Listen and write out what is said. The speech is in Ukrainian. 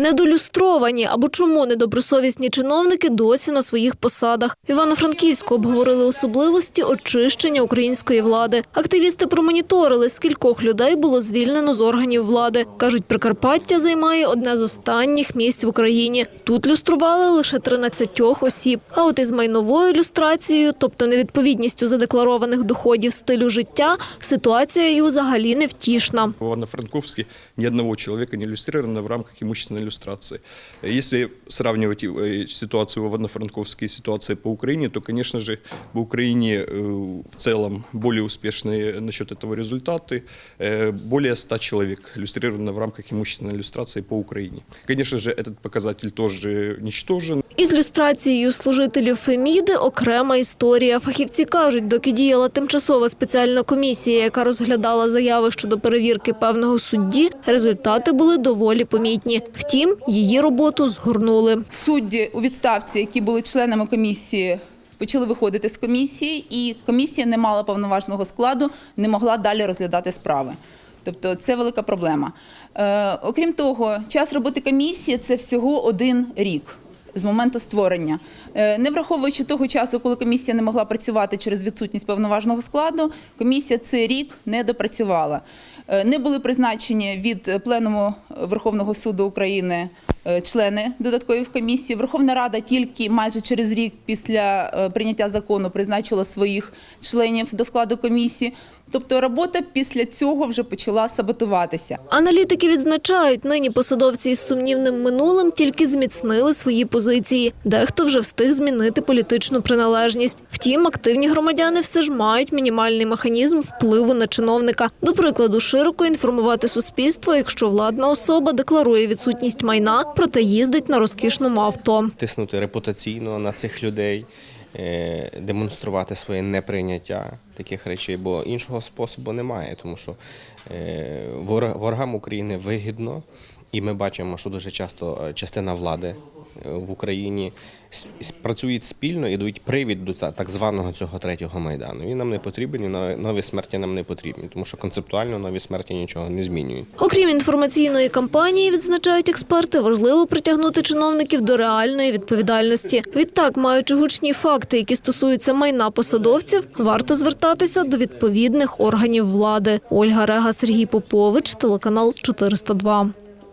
Недолюстровані або чому недобросовісні чиновники досі на своїх посадах. Івано-Франківську обговорили особливості очищення української влади. Активісти промоніторили, скількох людей було звільнено з органів влади. Кажуть, Прикарпаття займає одне з останніх місць в Україні. Тут люстрували лише 13 осіб. А от із майновою люстрацією, тобто невідповідністю задекларованих доходів стилю життя, ситуація і взагалі невтішна. В Ивано-Франковске ни одного человека не иллюстрировано в рамках имущественной иллюстрации. Если сравнивать э, ситуацию в Ивано-Франковске и ситуацию по Украине, то, конечно же, по Украине э, в целом более успешные насчет этого результаты. Э, Более 100 человек иллюстрировано в рамках имущественной иллюстрации по Украине. Конечно же, этот показатель тоже ничтожен. Із люстрацією служителів Феміди окрема історія. Фахівці кажуть, доки діяла тимчасова спеціальна комісія, яка розглядала заяви щодо перевірки певного судді, результати були доволі помітні. Втім, її роботу згорнули. судді у відставці, які були членами комісії, почали виходити з комісії, і комісія не мала повноважного складу, не могла далі розглядати справи. Тобто це велика проблема. Е, окрім того, час роботи комісії це всього один рік. З моменту створення, Е, не враховуючи того часу, коли комісія не могла працювати через відсутність повноважного складу, комісія цей рік не допрацювала. Е, Не були призначені від Пленуму Верховного суду України е, члени додаткові в комісії. Верховна Рада тільки майже через рік після е, прийняття закону призначила своїх членів до складу комісії. Тобто робота після цього вже почала саботуватися. Аналітики відзначають, нині посадовці із сумнівним минулим тільки зміцнили свої позиції. Дехто вже встиг змінити політичну приналежність. Втім, активні громадяни все ж мають мінімальний механізм впливу на чиновника. До прикладу, широко інформувати суспільство, якщо владна особа декларує відсутність майна, проте їздить на розкішному авто. тиснути репутаційно на цих людей, е, демонструвати своє неприйняття таких речей, бо іншого способу немає, тому що е, ворогам України вигідно, і ми бачимо, що дуже часто е, частина влади е, в Україні працюють спільно і дають привід до так званого цього третього майдану. Він нам не потрібен, і нові смерті нам не потрібні, тому що концептуально нові смерті нічого не змінюють. Окрім інформаційної кампанії, відзначають експерти, важливо притягнути чиновників до реальної відповідальності. Відтак, маючи гучні факти, які стосуються майна посадовців, варто звертатися до відповідних органів влади. Ольга Рега, Сергій Попович, телеканал 402.